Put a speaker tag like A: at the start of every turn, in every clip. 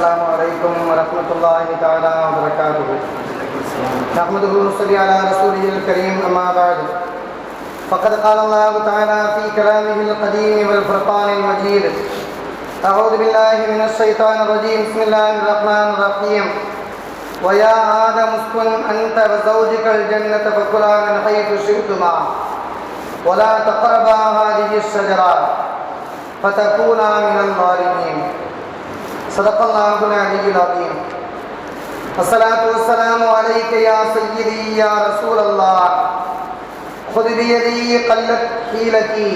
A: السلام عليكم ورحمة الله تعالى وبركاته. نحمده ونصلي على رسوله الكريم أما بعد. فقد قال الله تعالى في كلامه القديم والفرقان المجيد أعوذ بالله من الشيطان الرجيم بسم الله الرحمن الرحيم. ويا آدم اسكن أنت وزوجك الجنة فكلا من حيث شئتما ولا تقربا هذه الشجرة فتكونا من الظالمين. صدق الله العلي العظيم الصلاة والسلام عليك يا سيدي يا رسول الله خذ بيدي قلت حيلتي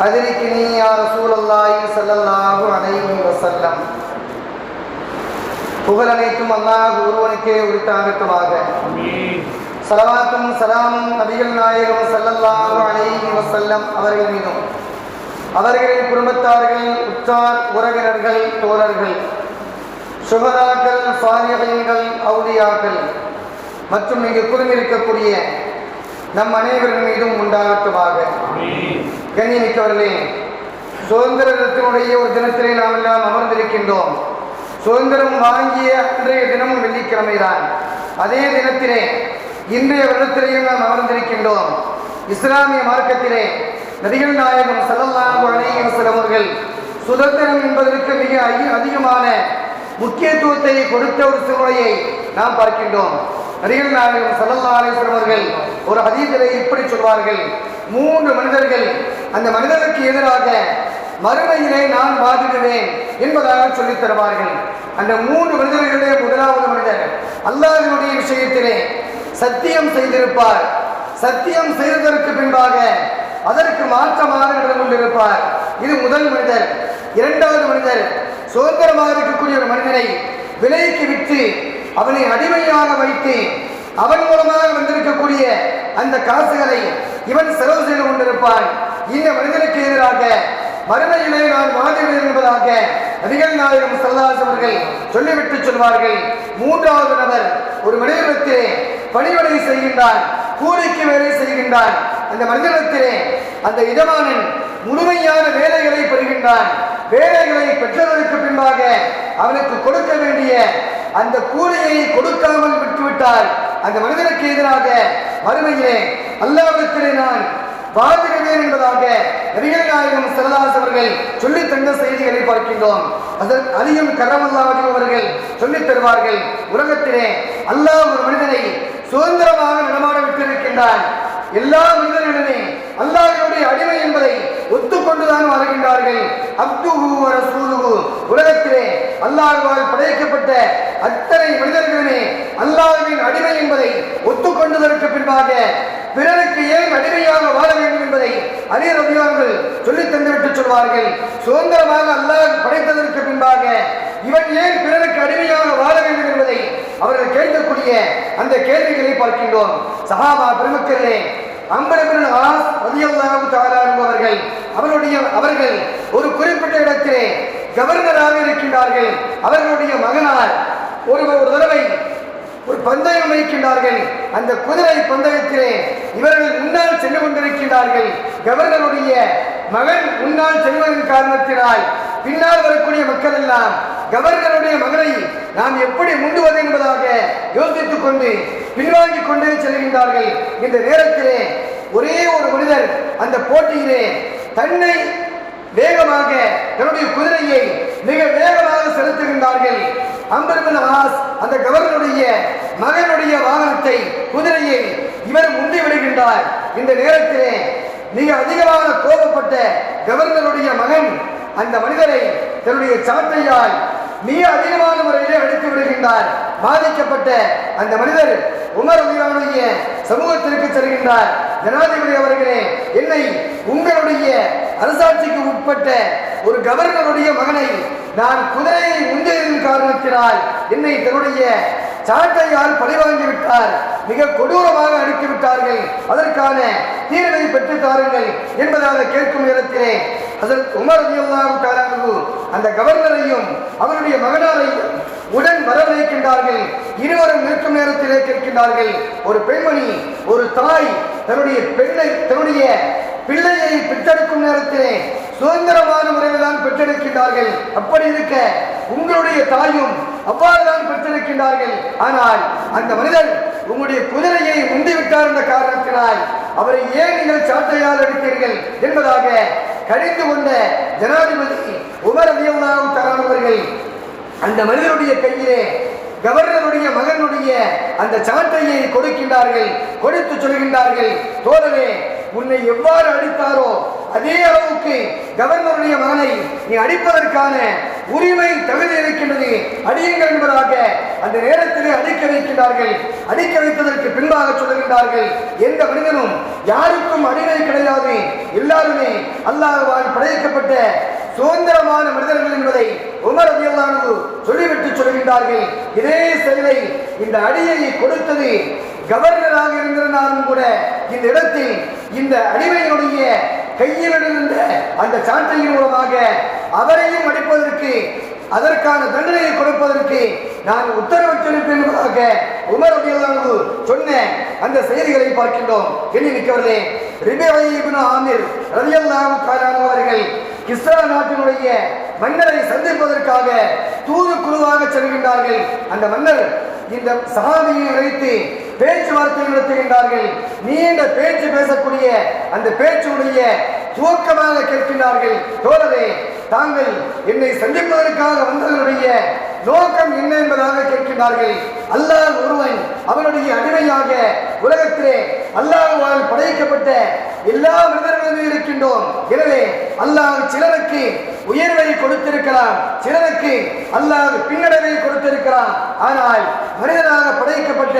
A: أدركني يا رسول الله صلى الله عليه وسلم புகழ் அனைத்தும் அல்லாஹ் ஒருவனுக்கே உரித்தாகட்டுமாக சலவாத்தும் சலாமும் நபிகள் நாயகம் ஸல்லல்லாஹு அலைஹி வஸல்லம் அவர்கள் மீதும் அவர்களின் குடும்பத்தார்கள் உற்றார் உறவினர்கள் தோழர்கள் சுகதாக்கள் சாரியகங்கள் அவுதியாக்கள் மற்றும் இங்கு குழுமிருக்கக்கூடிய நம் அனைவரின் மீதும் உண்டாகட்டுமாக. கண்ணியமிக்கவர்களே சுதந்திர தினத்தினுடைய ஒரு தினத்திலே நாம் எல்லாம் அமர்ந்திருக்கின்றோம். சுதந்திரம் வாங்கிய அன்றைய தினமும் வெள்ளிக்கிழமை தான் அதே தினத்திலே இன்றைய வருடத்திலேயும் நாம் அமர்ந்திருக்கின்றோம். இஸ்லாமிய மார்க்கத்திலே நபிகள் நாயகம் ஸல்லல்லாஹு அலைஹி வஸல்லம் அவர்கள் சுதந்திரம் என்பதற்கு மிக அதிகமான முக்கியத்துவத்தை கொடுத்த ஒரு சூழ்நிலையை நாம் பார்க்கின்றோம். நபிகள் நாயகம் ஸல்லல்லாஹு அலைஹி ஒரு ஹதீஸிலே இப்படி சொல்வார்கள். மூன்று மனிதர்கள் அந்த மனிதனுக்கு எதிராக மறுமையிலே நான் வாதிடுவேன் என்பதாக சொல்லித் தருவார்கள். அந்த மூன்று மனிதர்களிலே முதலாவது மனிதர் அல்லாஹனுடைய விஷயத்திலே சத்தியம் செய்திருப்பார். சத்தியம் செய்ததற்கு பின்பாக அதற்கு மாற்றமாக நடந்து கொண்டிருப்பார். இது முதல் மனிதர். இரண்டாவது மனிதர். சுதந்திரமாக இருக்கக்கூடிய ஒரு மனிதனை விலைக்கு விற்று அவனை அடிமையாக வைத்து அவன் மூலமாக வந்திருக்கக்கூடிய அந்த காசுகளை இவன் செலவு செய்து கொண்டிருப்பான். இந்த மனிதனுக்கு எதிராக மறுமையிலே நான் வாதிடுவேன் என்பதாக அதிகம் நாயகம் செல்லாஸ் அவர்கள் சொல்லிவிட்டு சொல்வார்கள். மூன்றாவது நபர் ஒரு மனிதனிடத்திலே பணிவடை செய்கின்றான் கூலிக்கு வேலை செய்கின்றான் அந்த மனிதனத்திலே அந்த இடமானன் முழுமையான வேலைகளை பெறுகின்றான். வேலைகளை பெற்றதற்கு பின்பாக அவனுக்கு கொடுக்க வேண்டிய அந்த கூலியை கொடுக்காமல் விட்டுவிட்டால் அந்த மனிதனுக்கு எதிராக மறுமையிலே அல்லாவிடத்திலே நான் வாதிடுவேன் என்பதாக நபிகள் நாயகம் சிறதாஸ் அவர்கள் சொல்லித் தந்த செய்திகளை பார்க்கின்றோம். அதன் அலியும் கரமல்லாவதி அவர்கள் சொல்லித் தருவார்கள் உலகத்திலே அல்லாஹ் ஒரு மனிதனை சுதந்திரமாக நடமாட விட்டிருக்கின்றான். எல்லா மனிதர்களுமே அல்லாஹினுடைய அடிமை என்பதை ஒத்துக்கொண்டுதான் வருகின்றார்கள் அப்துகு வ உலகத்திலே அல்லாஹுவால் படைக்கப்பட்ட அத்தனை மனிதர்களுமே அல்லாஹுவின் அடிமை என்பதை ஒத்துக்கொண்டதற்கு பின்பாக பிறருக்கு ஏன் அடிமையாக வாழ வேண்டும் என்பதை அரியர் ரபியார்கள் சொல்லித் தந்துவிட்டு சொல்வார்கள். சுதந்திரமாக அல்லாஹ் படைத்ததற்கு பின்பாக இவன் ஏன் பிறருக்கு அடிமையாக வாழ வேண்டும் என்பதை அவர்கள் கேட்கக்கூடிய அந்த கேள்விகளை பார்க்கின்றோம். சஹாபா பெருமக்களே அம்பரபின் ஆஸ் ரலியல்லாஹு தஆலா அவர்கள். அவருடைய அவர்கள் ஒரு குறிப்பிட்ட இடத்திலே கவர்னராக இருக்கின்றார்கள். அவர்களுடைய மகனார் ஒரு ஒரு தடவை ஒரு பந்தயம் வைக்கின்றார்கள். அந்த குதிரை பந்தயத்திலே இவர்கள் முன்னால் சென்று கொண்டிருக்கின்றார்கள். கவர்னருடைய மகன் முன்னால் செல்வதன் காரணத்தினால் பின்னால் வரக்கூடிய மக்கள் எல்லாம் கவர்னருடைய மகனை நாம் எப்படி முண்டுவது என்பதாக யோசித்துக் கொண்டு பின்வாங்கிக் கொண்டே செல்கின்றார்கள். இந்த நேரத்திலே ஒரே ஒரு மனிதர் அந்த போட்டியிலே தன்னை வேகமாக தன்னுடைய குதிரையை மிக வேகமாக செலுத்துகின்றார்கள். அம்பர்பின் ஹாஸ் அந்த கவர்னருடைய மகனுடைய வாகனத்தை குதிரையை இவர் முந்தி விடுகின்றார். இந்த நேரத்திலே மிக அதிகமாக கோபப்பட்ட கவர்னருடைய மகன் அந்த மனிதரை தன்னுடைய சமத்தையால் மிக அதிகமான முறையிலே அடித்து விடுகின்றார். பாதிக்கப்பட்ட அந்த மனிதர் உமர் அலியானுடைய சமூகத்திற்கு செல்கின்றார். ஜனாதிபதி அவர்களே என்னை உங்களுடைய அரசாட்சிக்கு உட்பட்ட ஒரு கவர்னருடைய மகனை நான் குதிரையை முந்தியதன் காரணத்தினால் என்னை தன்னுடைய சாட்டையால் பழிவாங்கி விட்டார். மிக கொடூரமாக அடித்து விட்டார்கள். அதற்கான தீர்வை பெற்று தாருங்கள் என்பதாக கேட்கும் நேரத்திலே அதற்கு உமர் ரலியல்லாஹு அந்த கவர்னரையும் அவருடைய மகனாரையும் உடன் வர வைக்கின்றார்கள் இருவரும் நிற்கும் நேரத்திலே கேட்கின்றார்கள் ஒரு பெண்மணி ஒரு தாய் தன்னுடைய பெண்ணை தன்னுடைய பிள்ளையை பெற்றெடுக்கும் நேரத்திலே சுதந்திரமான முறையில் தான் பெற்றெடுக்கின்றார்கள். அப்படி இருக்க உங்களுடைய தாயும் அவ்வாறுதான் பெற்றிருக்கின்றார்கள். ஆனால் அந்த மனிதர் உங்களுடைய குதிரையை முந்திவிட்டார் என்ற காரணத்தினால் அவரை ஏன் நீங்கள் சாட்டையால் அடித்தீர்கள் என்பதாக கடிந்து கொண்ட ஜனாதிபதி உமர் அலியல்லாஹு தரானவர்கள் அந்த மனிதனுடைய கையிலே கவர்னருடைய மகனுடைய அந்த சாட்டையை கொடுக்கின்றார்கள் கொடுத்து சொல்கின்றார்கள் தோழரே உன்னை எவ்வாறு அடித்தாரோ அதே அளவுக்கு கவர்னருடைய மகனை நீ அடிப்பதற்கான உரிமை தகுதி இருக்கின்றது அடியுங்கள் என்பதாக அந்த நேரத்திலே அடிக்க வைக்கின்றார்கள். அடிக்க வைத்ததற்கு பின்பாக சொல்லுகின்றார்கள். எந்த மனிதனும் யாருக்கும் அடிமை கிடையாது. எல்லாருமே அல்லாஹால் படைக்கப்பட்ட சுதந்திரமான மனிதர்கள் என்பதை உமர் ரலியல்லாஹு சொல்லிவிட்டு சொல்கின்றார்கள் இதே செயலை இந்த அடியை கொடுத்தது கவர்னராக இருந்திருந்தாலும் கூட இந்த இடத்தில் இந்த அடிமையினுடைய கையில் இருந்த அந்த சாட்டையின் மூலமாக அவரையும் அடிப்பதற்கு அதற்கான தண்டனையை கொடுப்பதற்கு நான் உத்தரவிட்டிருப்பேன் என்பதாக உமர் ரலியல்லாஹு சொன்ன அந்த செய்திகளை பார்க்கின்றோம். எண்ணி நிற்கவர்களே ரிபேவை ஆமீர் ஆமிர் ரலியல்லாஹு அவர்கள் கிஸ்ரா நாட்டினுடைய மன்னரை சந்திப்பதற்காக தூது குழுவாக செல்கின்றார்கள். அந்த மன்னர் இந்த சகாபியை அழைத்து பேச்சுவார்த்தை நடத்துகின்றார்கள். நீண்ட பேச்சு பேசக்கூடிய அந்த பேச்சுடைய துவக்கமாக கேட்கின்றார்கள். தோழரே தாங்கள் என்னை சந்திப்பதற்காக வந்தவர்களுடைய நோக்கம் என்ன என்பதாக கேட்கின்றார்கள். அல்லாஹ் ஒருவன் அவனுடைய அடிமையாக உலகத்திலே அல்லாஹுவால் படைக்கப்பட்ட எல்லா மனிதர்களுமே இருக்கின்றோம். எனவே அல்லாஹ் சிலருக்கு உயர்வை கொடுத்திருக்கலாம். சிலருக்கு அல்லாஹ் பின்னடைவை கொடுத்திருக்கிறான் ஆனால் மனிதனாக படைக்கப்பட்ட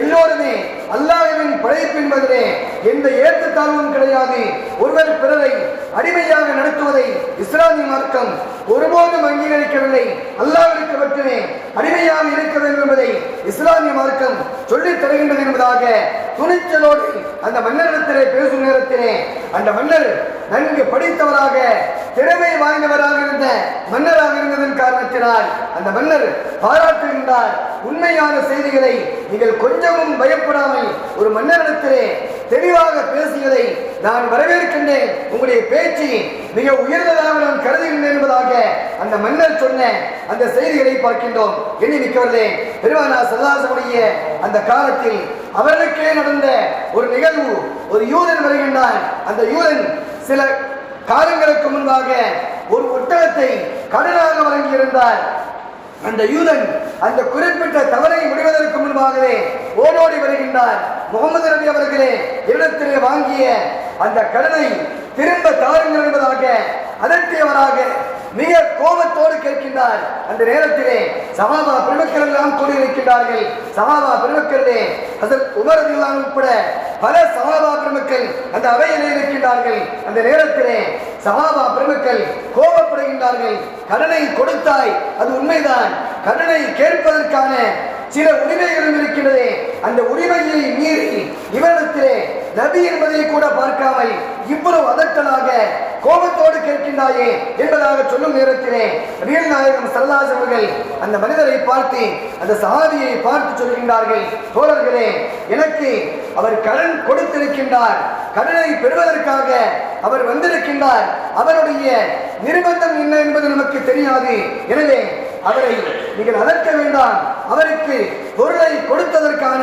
A: எல்லோருமே அல்லாஹுவின் படைப்பு என்பதிலே எந்த ஏற்றத்தாழ்வும் கிடையாது. ஒருவர் பிறரை அடிமையாக நடத்துவதை இஸ்லாமிய மார்க்கம் ஒருபோதும் அங்கீகரிக்கவில்லை. அல்லாவிற்கு மட்டுமே அடிமையாக இருக்க வேண்டும் என்பதை இஸ்லாமிய மார்க்கம் சொல்லித் தருகின்றது என்பதாக துணிச்சலோடு அந்த மன்னரிடத்திலே பேசும் நேரத்திலே அந்த மன்னர் நன்கு படித்தவராக திறமை வாய்ந்தவராக இருந்த மன்னராக இருந்ததன் காரணத்தினால் அந்த மன்னர் பாராட்டுகின்றார். உண்மையான செய்திகளை நீங்கள் கொஞ்சமும் பயப்படாமல் ஒரு மன்னரிடத்திலே தெளிவாக பேசியதை நான் வரவேற்கின்றேன். உங்களுடைய பேச்சு மிக உயர்ந்ததாக நான் கருதுகின்றேன் என்பதாக அந்த மன்னர் சொன்ன அந்த செய்திகளை பார்க்கின்றோம். எண்ணி மிக்கவர்களே பெருமானா சல்லாசமுடைய அந்த காலத்தில் அவர்களுக்கே நடந்த ஒரு நிகழ்வு ஒரு யூதன் வருகின்றான். அந்த யூதன் சில காலங்களுக்கு முன்பாக ஒரு ஒட்டகத்தை கடனாக வழங்கியிருந்தார். அந்த யூதன் அந்த குறிப்பிட்ட தவறை முடிவதற்கு முன்பாகவே ஓடோடி வருகின்றார். முகமது நபி அவர்களே இடத்திலே வாங்கிய அந்த கடனை திரும்ப தாருங்கள் என்பதாக அதட்டியவராக மிக கோபத்தோடு கேட்கின்றார். அந்த நேரத்திலே சமாபா பெருமக்கள் எல்லாம் கூடியிருக்கின்றார்கள் சமாபா பெருமக்களே அதன் உமரதில்லாம் உட்பட பல சமாபா பெருமக்கள் அந்த அவையிலே இருக்கின்றார்கள். அந்த நேரத்திலே சமாபா பெருமக்கள் கோபப்படுகின்றார்கள். கடனை கொடுத்தாய் அது உண்மைதான். கடனை கேட்பதற்கான சில உரிமைகளும் இருக்கின்றதே. அந்த உரிமையை மீறி இவரிடத்திலே நபி என்பதை கூட பார்க்காமல் இவ்வளவு அதட்டலாக கோபத்தோடு கேட்கின்றாயே என்பதாக சொல்லும் நேரத்திலே நபிகள் நாயகம் சல்லாஸ் அவர்கள் அந்த மனிதரை பார்த்து அந்த சஹாபியை பார்த்து சொல்கின்றார்கள் தோழர்களே எனக்கு அவர் கடன் கொடுத்திருக்கின்றார். கடனை பெறுவதற்காக அவர் வந்திருக்கின்றார். அவருடைய நிர்பந்தம் என்ன என்பது நமக்கு தெரியாது. எனவே அவரை நீங்கள் அதற்க வேண்டாம். அவருக்கு பொருளை கொடுத்ததற்கான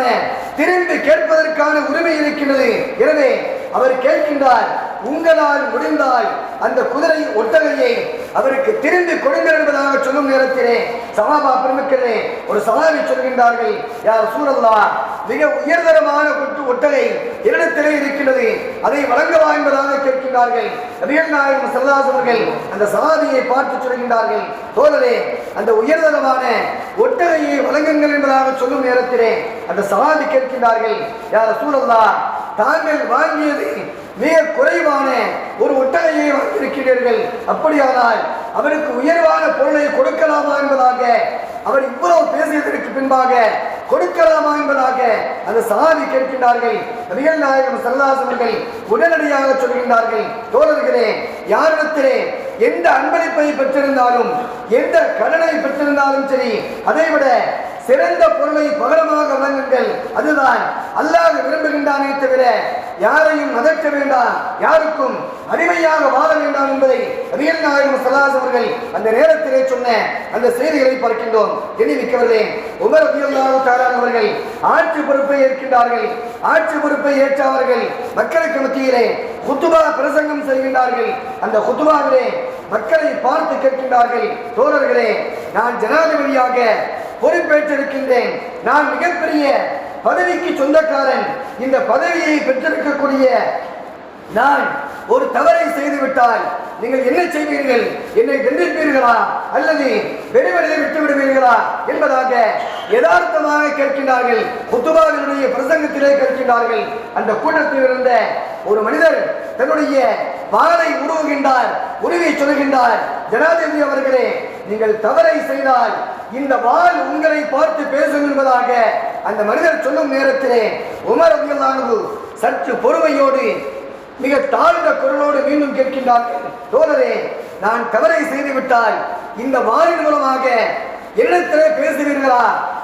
A: திரும்பி கேட்பதற்கான உரிமை இருக்கின்றது. எனவே அவர் கேட்கின்றார் உங்களால் முடிந்தால் அந்த குதிரை ஒட்டகையை அவருக்கு திரும்பி கொடுங்கள் என்பதாக சொல்லும் நேரத்திலே சமாபா பெருமக்களே ஒரு சவாலை சொல்கின்றார்கள் யார் சூழல்லா மிக உயர்தரமான ஒட்டு ஒட்டகை என்னிடத்திலே இருக்கின்றது. அதை வழங்கவா என்பதாக கேட்கின்றார்கள். நபிகள் நாயகம் சல்லாஸ் அந்த சமாதியை பார்த்து சொல்கின்றார்கள் தோழரே அந்த உயர்தரமான ஒட்டகையை வழங்குங்கள் என்பதாக சொல்லும் நேரத்திலே அந்த சமாதி கேட்கின்றார்கள். யார் சூழல்லா தாங்கள் வாங்கியது மிக குறைவான ஒரு ஒட்டகையை வாங்கியிருக்கிறீர்கள். அப்படியானால் அவருக்கு உயர்வான பொருளை கொடுக்கலாமா என்பதாக அவர் இவ்வளவு பேசியதற்கு பின்பாக கொடுக்கலாமா என்பதாக அந்த சஹாபி கேட்கின்றார்கள். நபிகள் நாயகம் சல்லாசவர்கள் உடனடியாக சொல்கின்றார்கள். தோழர்களே யாரிடத்திலே எந்த அன்பளிப்பை பெற்றிருந்தாலும் எந்த கடனை பெற்றிருந்தாலும் சரி அதைவிட சிறந்த பொருளை பகலமாக வழங்குங்கள். அதுதான் அல்லாஹ் விரும்புகின்றானே தவிர யாரையும் அதற்ற வேண்டாம். யாருக்கும் அடிமையாக வாழ வேண்டாம் என்பதை ரியல் நாயகம் சலாஸ் அவர்கள் அந்த நேரத்திலே சொன்ன அந்த செய்திகளை பார்க்கின்றோம். தெரிவிக்கவில்லை உமர் அபியுல்லாஹு தாரான் அவர்கள் ஆட்சி பொறுப்பை ஏற்கின்றார்கள். ஆட்சி பொறுப்பை ஏற்ற அவர்கள் மக்களுக்கு மத்தியிலே குத்துபா பிரசங்கம் செய்கின்றார்கள். அந்த குத்துபாவிலே மக்களை பார்த்து கேட்கின்றார்கள் தோழர்களே நான் ஜனாதிபதியாக பொறுப்பேற்றிருக்கின்றேன். நான் மிகப்பெரிய பதவிக்கு சொந்தக்காரன். இந்த பதவியை பெற்றிருக்கக்கூடிய நான் ஒரு தவறை செய்துவிட்டால் நீங்கள் என்ன செய்வீர்கள்? என்னை தண்டிப்பீர்களா அல்லது வெறுவெளியை விட்டு விடுவீர்களா? என்பதாக யதார்த்தமாக கேட்கின்றார்கள். புத்துபாவினுடைய பிரசங்கத்திலே கேட்கின்றார்கள். அந்த கூட்டத்தில் இருந்த ஒரு மனிதர் தன்னுடைய வாளை உருவுகின்றார் உருவி சொல்கின்றார் ஜனாதிபதி அவர்களே நீங்கள் தவறை செய்தால் இந்த வால் உங்களை பார்த்து பேசும் என்பதாக அந்த மனிதர் சொல்லும் நேரத்திலே உமர் அபியல்லானது சற்று பொறுமையோடு மிக தாழ்ந்த குரலோடு மீண்டும் கேட்கின்றார்கள். தோழரே நான் தவறை செய்து விட்டால் இந்த வாரின் மூலமாக என்னிடத்திலே பேசுவீர்களா?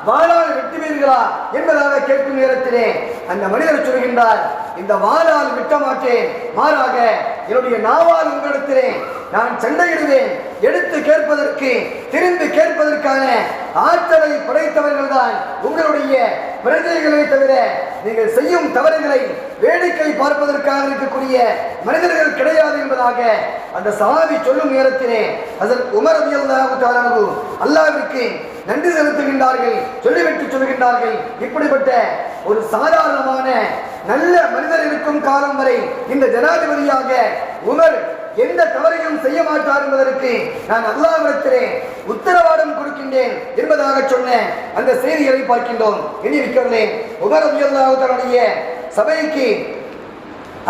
A: வாழால் வெட்டுவீர்களா? என்பதாக கேட்கும் நேரத்திலே அந்த மனிதர் சொல்கின்றார் இந்த வாழால் விட்ட மாட்டேன் மாறாக என்னுடைய நாவால் உங்களிடத்திலே நான் சண்டையிடுவேன். எடுத்து கேட்பதற்கு திரும்பி கேட்பதற்கான ஆற்றலை படைத்தவர்கள் தான் உங்களுடைய பிரஜைகளை தவிர நீங்கள் செய்யும் தவறுகளை வேடிக்கை பார்ப்பதற்காக இருக்கக்கூடிய மனிதர்கள் கிடையாது என்பதாக அந்த சாவி சொல்லும் நேரத்திலே அதன் உமர் அபியல்லாஹு அல்லாவிற்கு நன்றி செலுத்துகின்றார்கள் சொல்லிவிட்டு சொல்கின்றார்கள். இப்படிப்பட்ட ஒரு சாதாரணமான நல்ல மனிதர் இருக்கும் காலம் வரை இந்த ஜனாதிபதியாக உமர் எந்த தவறையும் செய்ய மாட்டார் என்பதற்கு நான் அல்லாவிடத்திலே உத்தரவாதம் கொடுக்கின்றேன் என்பதாக சொன்ன அந்த செய்திகளை பார்க்கின்றோம். எண்ணி வைக்கவில்லை உமர் சபைக்கு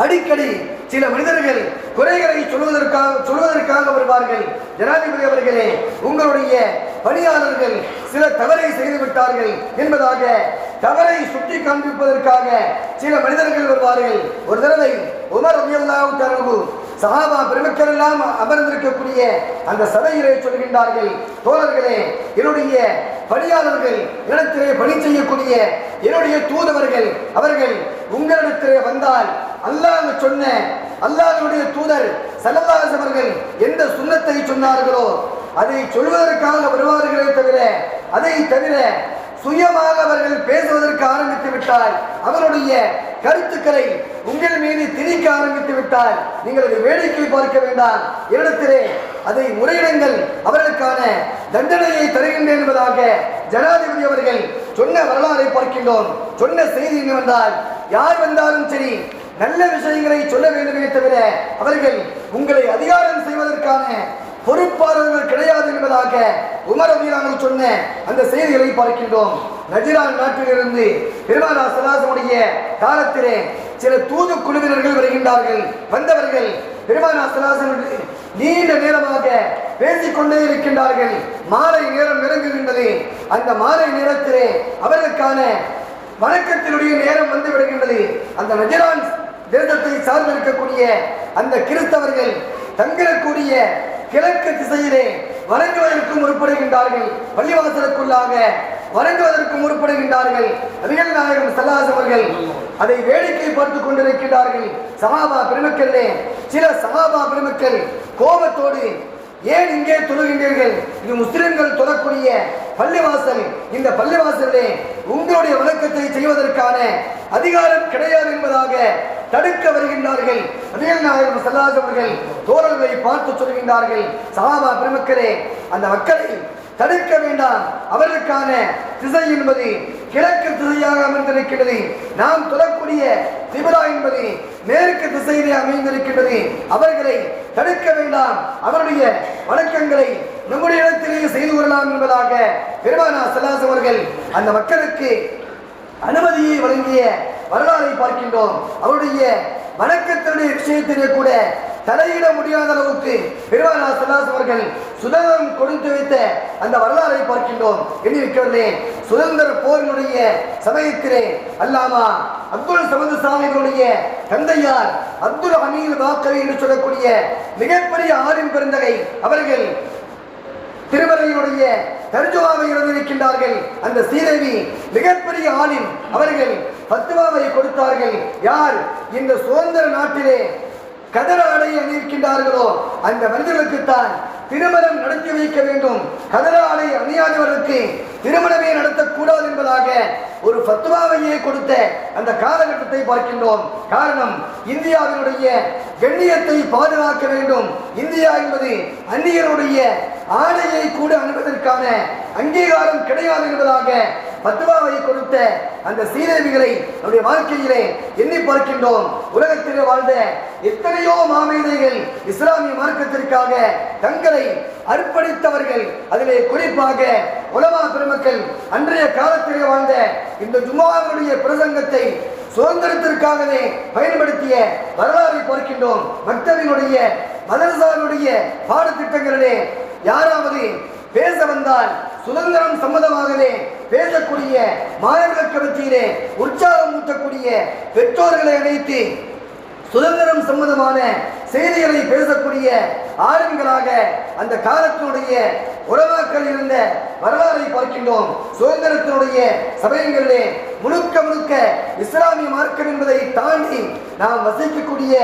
A: அடிக்கடி சில மனிதர்கள் குறைகளை சொல்வதற்காக சொல்வதற்காக வருவார்கள். ஜனாதிபதி அவர்களே உங்களுடைய பணியாளர்கள் சில தவறை செய்து விட்டார்கள் என்பதாக தவறை சுட்டி காண்பிப்பதற்காக சில மனிதர்கள் வருவார்கள். ஒரு தடவை உமர் அபியல்லாஹு சஹாபா பெருமக்கள் எல்லாம் அமர்ந்திருக்கக்கூடிய அந்த சபையிலே சொல்கின்றார்கள் தோழர்களே என்னுடைய பணியாளர்கள் இடத்திலே பணி செய்யக்கூடிய என்னுடைய தூதவர்கள் அவர்கள் உங்களிடத்திலே வந்தால் அல்லாஹ் சொன்ன அல்லாஹனுடைய தூதர் சல்லல்லாஹு அவர்கள் எந்த சுண்ணத்தை சொன்னார்களோ அதை சொல்வதற்காக வருவார்களே தவிர அதை தவிர சுயமாக அவர்கள் பேசுவதற்கு ஆரம்பித்து விட்டால் அவருடைய கருத்துக்களை உங்கள் மீது திணிக்க ஆரம்பித்து விட்டால் நீங்கள் அதை வேடிக்கை பார்க்க வேண்டாம். இடத்திலே அதை முறையிடுங்கள். அவர்களுக்கான தண்டனையை தருகின்றேன் என்பதாக ஜனாதிபதி அவர்கள் சொன்ன வரலாறை பார்க்கின்றோம். சொன்ன செய்தி என்னவென்றால் யார் வந்தாலும் சரி நல்ல விஷயங்களை சொல்ல வேண்டுமே தவிர அவர்கள் உங்களை அதிகாரம் செய்வதற்கான பொறுப்பாளர்கள் கிடையாது என்பதாக உமர் அபிராமல் சொன்ன அந்த செய்திகளை பார்க்கின்றோம். நஜிரான் நாட்டிலிருந்து பெருமானா சலாசனுடைய காலத்திலே சில தூது குழுவினர்கள் வருகின்றார்கள். வந்தவர்கள் பெருமானா நீண்ட நேரமாக பேசிக்கொண்டே இருக்கின்றார்கள். மாலை நேரம் நெருங்குகின்றது அந்த மாலை நேரத்திலே அவர்களுக்கான வணக்கத்தினுடைய நேரம் வந்து விடுகின்றது. அந்த நஜரான் தேசத்தை சார்ந்திருக்கக்கூடிய அந்த கிறிஸ்தவர்கள் தங்கிடக்கூடிய கிழக்கு திசையிலே வணங்குவதற்கு முற்படுகின்றார்கள். பள்ளிவாசலுக்குள்ளாக வணங்குவதற்கு முற்படுகின்றார்கள். அபிகள் நாயகம் சல்லாஸ் அவர்கள் அதை வேடிக்கை பார்த்து கொண்டிருக்கிறார்கள் சகாபா பெருமக்களே சில சகாபா பெருமக்கள் கோபத்தோடு ஏன் இங்கே தொழுகின்றீர்கள்? இது முஸ்லிம்கள் தொழக்கூடிய பள்ளிவாசல். இந்த பள்ளிவாசலே உங்களுடைய வழக்கத்தை செய்வதற்கான அதிகாரம் கிடையாது என்பதாக தடுக்க வருகின்றார்கள். அபியல் நாயகம் சல்லாஸ் அவர்கள் தோழர்களை பார்த்து சொல்கின்றார்கள். சகாபா பெருமக்களே அந்த மக்களை தடுக்க வேண்டாம். அவர்களுக்கான திசை என்பது கிழக்கு திசையாக அமைந்திருக்கிறது நாம் தொடக்கூடிய திபிரா என்பது மேற்கு திசையிலே அமைந்திருக்கின்றது. அவர்களை தடுக்க வேண்டாம். அவருடைய வணக்கங்களை நம்முடைய இடத்திலேயே செய்து கொள்ளலாம் என்பதாக பெருமானா செல்லாஸ் அவர்கள் அந்த மக்களுக்கு அனுமதியை வழங்கிய வரலாறை பார்க்கின்றோம். அவருடைய வணக்கத்தினுடைய விஷயத்திலே கூட தலையிட முடியாத அளவுக்கு பெருமானா சல்லாஸ் அவர்கள் சுதந்திரம் கொடுத்து வைத்த அந்த வரலாறை பார்க்கின்றோம். எண்ணி சுதந்திர போரினுடைய சமயத்திலே அல்லாமா அப்துல் சமது சாமிகளுடைய தந்தையார் அப்துல் ஹமீது பாக்கவி என்று சொல்லக்கூடிய மிகப்பெரிய ஆறின் பெருந்தகை அவர்கள் திருமலையினுடைய தர்ஜுவாவை இருந்திருக்கின்றார்கள் அந்த ஸ்ரீதேவி மிகப்பெரிய ஆளின் அவர்கள் பத்துவாவை கொடுத்தார்கள். யார்? இந்த சுதந்திர நாட்டிலே கதர ஆடை அணியிருக்கின்றார்களோ அந்த மனிதர்களுக்குத்தான் திருமணம் நடத்தி வைக்க வேண்டும். கதர ஆடை அணியாதவர்களுக்கு திருமணமே நடத்தக்கூடாது என்பதாக ஒரு பத்துவாவையே கொடுத்த அந்த காலகட்டத்தை பார்க்கின்றோம். காரணம் இந்தியாவினுடைய கண்ணியத்தை பாதுகாக்க வேண்டும். இந்தியா என்பது அந்நியருடைய ஆடையை கூட அணிவதற்கான அங்கீகாரம் கிடையாது என்பதாக பத்துவாவை கொடுத்த அந்த சீரேவிகளை நம்முடைய வாழ்க்கையிலே எண்ணி பார்க்கின்றோம். உலகத்திலே வாழ்ந்த எத்தனையோ மாமேதைகள் இஸ்லாமிய மார்க்கத்திற்காக தங்களை அர்ப்பணித்தவர்கள். அதிலே குறிப்பாக உலமா பெருமக்கள் அன்றைய காலத்திலே வாழ்ந்த இந்த ஜுமாவுடைய பிரசங்கத்தை சுதந்திரத்திற்காகவே பயன்படுத்திய வரலாறை பார்க்கின்றோம். மக்தவினுடைய மதரசாவினுடைய பாடத்திட்டங்களிலே யாராவது பேச வந்தால் சுதந்திரம் சம்மதமாகவே பேசக்கூடிய மாணவர்களுக்கு மத்தியிலே உற்சாகம் ஊட்டக்கூடிய பெற்றோர்களை அழைத்து சுதந்திரம் சம்பந்தமான செய்திகளை பேசக்கூடிய ஆளுங்களாக அந்த காலத்தினுடைய உறவாக்கள் இருந்த வரலாறை பார்க்கின்றோம். சுதந்திரத்தினுடைய சமயங்களிலே முழுக்க முழுக்க இஸ்லாமிய மார்க்கம் என்பதை தாண்டி நாம் வசிக்கக்கூடிய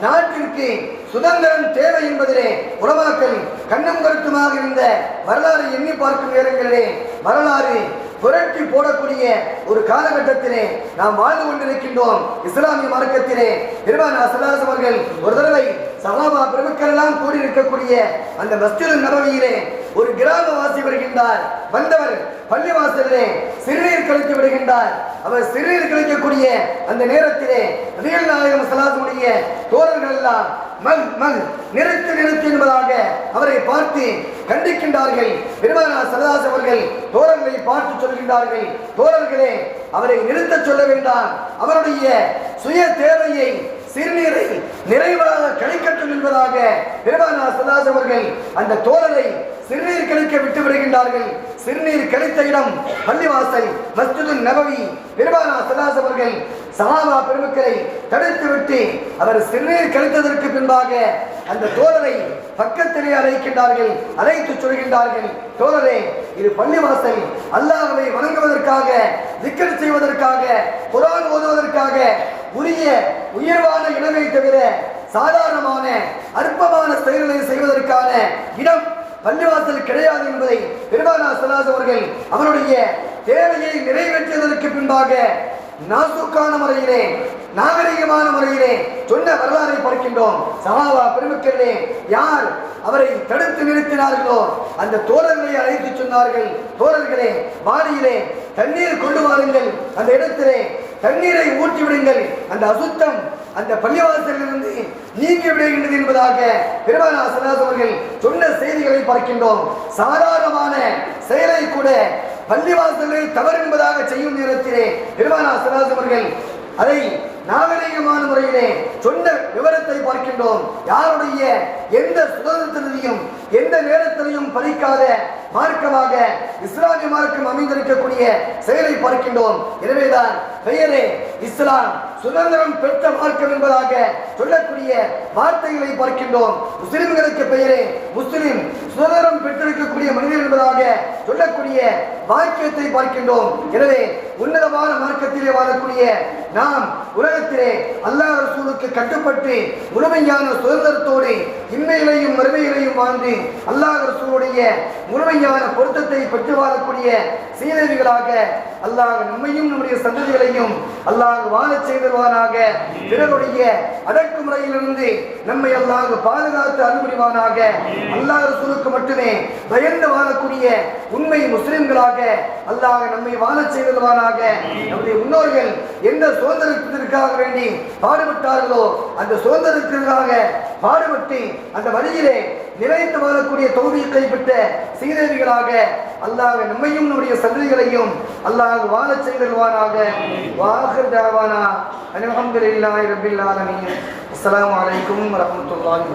A: நாட்டிற்கு சுதந்திரம் தேவை என்பதிலே உலமாக்கள் கண்ணும் கருத்துமாக இருந்த வரலாறை எண்ணி பார்க்கும் நேரங்களிலே வரலாறு புரட்டி போடக்கூடிய ஒரு காலகட்டத்திலே நாம் வாழ்ந்து கொண்டிருக்கின்றோம். இஸ்லாமிய மார்க்கத்திலே பெருமான் அசலாஸ் அவர்கள் ஒரு தடவை சகாபா பிரமுக்கர் எல்லாம் கூடியிருக்கக்கூடிய அந்த மஸ்ஜித் நபவியிலே ஒரு கிராமவாசி வருகின்றார். வந்தவர் பள்ளிவாசலிலே சிறுநீர் கழித்து விடுகின்றார். அவர் சிறையில் கிடைக்கக்கூடிய அந்த நேரத்திலே நபிகள் நாயகம் சலாசமுடைய தோழர்கள் எல்லாம் மல் மல் நிறுத்து நிறுத்து என்பதாக அவரை பார்த்து கண்டிக்கின்றார்கள். பெருமானா சரதாஸ் அவர்கள் தோழர்களை பார்த்து சொல்கின்றார்கள். தோழர்களே அவரை நிறுத்த சொல்ல வேண்டாம். அவருடைய சுய தேவையை சிறுநீரை நிறைவாக கிடைக்கட்டும் என்பதாக பெருமானா சதாஸ் அவர்கள் அந்த தோழரை சிறுநீர் கிடைக்க விட்டு விடுகின்றார்கள். சிறுநீர் கழித்த இடம் பள்ளிவாசல் மஸ்ஜிது நபவி. பெருமானா சதாஸ் அவர்கள் சஹாபா பெருமக்களை தடுத்து விட்டு அவர் சிறுநீர் கழித்ததற்கு பின்பாக அந்த தோழரை பக்கத்திலே அழைக்கின்றார்கள் அழைத்து சொல்கின்றார்கள் தோழரே இது பள்ளிவாசல். அல்லாஹவை வணங்குவதற்காக திக்கர் செய்வதற்காக குரான் ஓதுவதற்காக உரிய உயர்வான இடமே தவிர சாதாரணமான அற்பமான செயல்களை செய்வதற்கான இடம் பள்ளிவாசல் கிடையாது என்பதை பெருமானா சலாஸ் அவர்கள் அவருடைய தேவையை நிறைவேற்றியதற்கு பின்பாக நாசுக்கான முறையிலே நாகரிகமான முறையிலே சொன்ன வரலாறை பார்க்கின்றோம். சமாவா பெருமக்களே யார் அவரை தடுத்து நிறுத்தினார்களோ அந்த தோழர்களை அழைத்து சொன்னார்கள். தோழர்களே வாடியிலே தண்ணீர் கொண்டு வாருங்கள். அந்த இடத்திலே தண்ணீரை ஊற்றி விடுங்கள். அந்த அசுத்தம் அந்த பள்ளிவாசலிலிருந்து நீங்கி விடுகின்றது என்பதாக பெருமானா சலாஸ் அவர்கள் சொன்ன செய்திகளை பார்க்கின்றோம். சாதாரணமான செயலை கூட பள்ளிவாசலில் தவறு என்பதாக செய்யும் நேரத்திலே பெருமானா சலாஸ் அவர்கள் அதை நாகரிகமான முறையிலே சொன்ன விவரத்தை பார்க்கின்றோம். யாருடைய எந்த சுதந்திரத்திலையும் எந்த நேரத்திலையும் பலிக்காத மார்க்கமாக இஸ்லாமிய மார்க்கம் அமைந்திருக்கக்கூடிய செயலை பார்க்கின்றோம். எனவேதான் பெயரே இஸ்லாம். சுதந்திரம் பெற்ற மார்க்கம் என்பதாக சொல்லக்கூடிய வார்த்தைகளை பார்க்கின்றோம். முஸ்லிம்களுக்கு பெயரே முஸ்லிம். சுதந்திரம் பெற்றிருக்கக்கூடிய மனிதர் என்பதாக சொல்லக்கூடிய வாக்கியத்தை பார்க்கின்றோம். எனவே உன்னதமான மார்க்கத்திலே வாழக்கூடிய நாம் உலகத்திலே அல்லாஹ் ரசூலுக்கு கட்டுப்பட்டு முழுமையான சுதந்திரத்தோடு இம்மையிலையும் மறுமையிலையும் வாழ்ந்து அல்லாஹ் ரசூலுடைய முழுமையான பொருத்தத்தை பெற்று வாழக்கூடிய சீதவிகளாக அல்லாஹ் நம்மையும் நம்முடைய சந்ததிகளையும் அல்லாஹ் வாழச் செய்தருவானாக. பிறருடைய அடக்குமுறையிலிருந்து நம்மை அல்லாஹ் பாதுகாத்து அனுமதிவானாக அல்லாஹ் ரசூலுக்கு மட்டுமே பயந்து வாழக்கூடிய உண்மை முஸ்லிம்களாக அல்லாஹ் நம்மை வாழச் செய்தருவானாக நம்முடைய முன்னோர்கள் எந்த சுதந்திரத்திற்காக வேண்டி பாடுபட்டார்களோ அந்த சுதந்திரத்திற்காக பாடுபட்டு அந்த வழியிலே நிலைத்து வாழக்கூடிய தௌபியத்தை பெற்ற சீதேவிகளாக அல்லாஹ் நம்மையும் நம்முடைய சந்ததிகளையும் அல்லாஹ் வாழச் செய்தல்வானாக வாகர் தாவானா. அல்ஹம்துலில்லாஹி ரப்பில் ஆலமீன். அஸ்ஸலாமு அலைக்கும் வரஹ்மத்துல்லாஹி